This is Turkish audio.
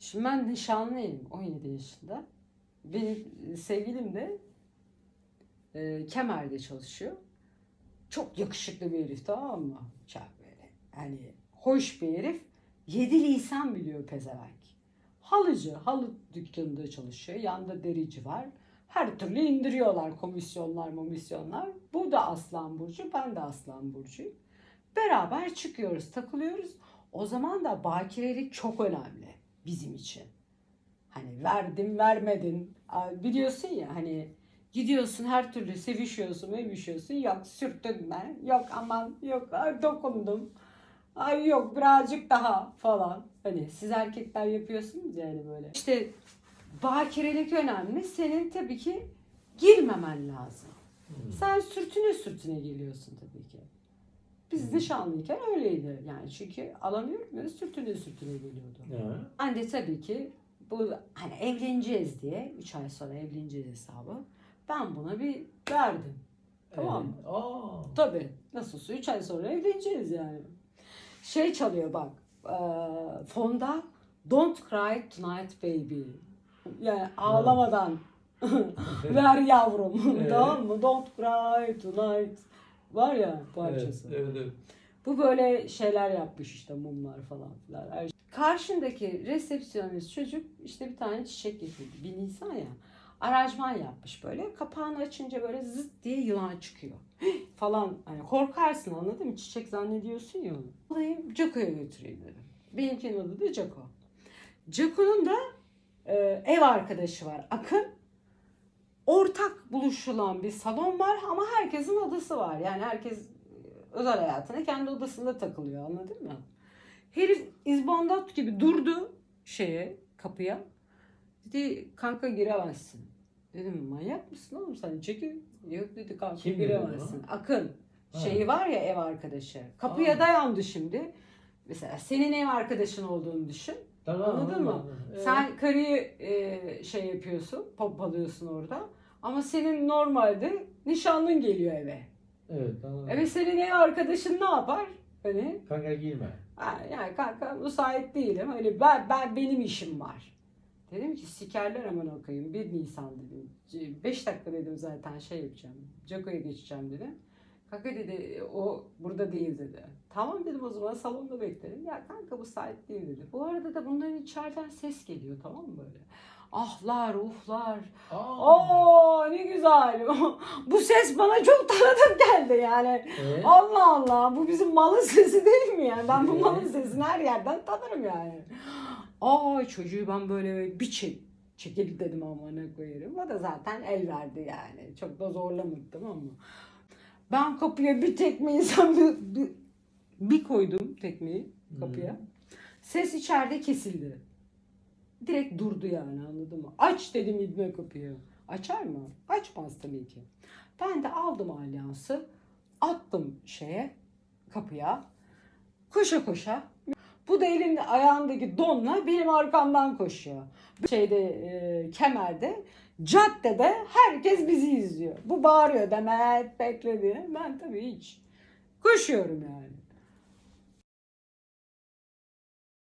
Şimdi ben nişanlıyım 17 yaşında. Benim sevgilim de e, Kemer'de çalışıyor. Çok yakışıklı bir herif tamam mı? Çok böyle hani hoş bir herif. Yedi lisan biliyor pezevenk. Halıcı, halı dükkanında çalışıyor. Yanında derici var. Her türlü indiriyorlar komisyonlar komisyonlar. Bu da Aslan Burcu, ben de Aslan Burcu'yum. Beraber çıkıyoruz, takılıyoruz. O zaman da bakirelik çok önemli bizim için. Hani verdim vermedin. Biliyorsun ya hani gidiyorsun her türlü sevişiyorsun, mevişiyorsun. Yok sürtünme, yok aman, yok ay, dokundum. Ay yok birazcık daha falan. Hani siz erkekler yapıyorsunuz yani böyle. İşte bakirelik önemli. Senin tabii ki girmemen lazım. Hmm. Sen sürtüne sürtüne geliyorsun tabii ki. Biz nişanlıyken öyleydi yani çünkü alamıyorum ve sürtüne sürtüne geliyordu. Ben de tabii ki bu hani evleneceğiz diye 3 ay sonra evleneceğiz hesabı. Ben buna bir verdim. Tamam mı? Evet. Aa. Tabii. Nasılsa 3 ay sonra evleneceğiz yani. Şey çalıyor bak. eee, fonda Don't Cry Tonight Baby. Yani ağlamadan ver yavrum. Evet. tamam mı? Don't Cry Tonight. Var ya Evet, parçası. evet, evet. Bu böyle şeyler yapmış işte mumlar falan filan. Her şey. Karşındaki resepsiyonist çocuk işte bir tane çiçek getirdi. Bir Nisan ya. Aranjman yapmış böyle. Kapağını açınca böyle zıt diye yılan çıkıyor. falan. Hani korkarsın anladın mı? Çiçek zannediyorsun ya onu. Alayım Jaco'ya götüreyim dedim. Benimkinin adı da Jaco. Jaco'nun da e, ev arkadaşı var. Akın. Ortak buluşulan bir salon var ama herkesin odası var. Yani herkes e, özel hayatına kendi odasında takılıyor anladın mı? Herif izbandat gibi durdu şeye kapıya. Dedi kanka giremezsin. Dedim manyak mısın oğlum sen çekil. Yok dedi kanka Kim giremezsin. Akın Ha. şeyi var ya ev arkadaşı. Kapıya Aa. dayandı şimdi. Mesela senin ev arkadaşın olduğunu düşün. Tamam, Anladın mı? Evet. Sen karıyı e, şey yapıyorsun, pompalıyorsun orada. Ama senin normalde nişanlın geliyor eve. Evet anladım. Evet senin ev arkadaşın ne yapar? Hani Kanka girme. ha, yani kanka müsait değilim. Hani ben, ben benim işim var. Dedim ki sikerler aman okuyayım. 1 Nisan dedim. 5 dakika dedim zaten şey yapacağım. Jaco'ya geçeceğim dedim. Kanka dedi o burada değil dedi. Tamam dedim o zaman salonda beklerim. Ya kanka bu sait değil dedi. Bu arada da bunların içeriden ses geliyor tamam mı böyle? Ahlar, uflar. Aa. Ne güzel. bu ses bana çok tanıdık geldi yani. Evet. Allah Allah bu bizim malın sesi değil mi yani? Ben bu malın sesini her yerden tanırım yani. Aa çocuğu ben böyle bir çek, çekil dedim amına koyarım. O da zaten el verdi yani. Çok da zorlamadı tamam mı? Ben kapıya bir tekme insan bir, bir, bir koydum tekmeyi kapıya. Ses içeride kesildi. Direkt durdu yani anladın mı? Aç dedim İbne kapıyı. Açar mı? Açmaz tabii ki. Ben de aldım alyansı. Attım şeye kapıya. Koşa koşa. Bu da elinde ayağındaki donla benim arkamdan koşuyor. Şeyde e, kemerde caddede herkes bizi izliyor. Bu bağırıyor Demet bekle diye. Ben tabii hiç koşuyorum yani.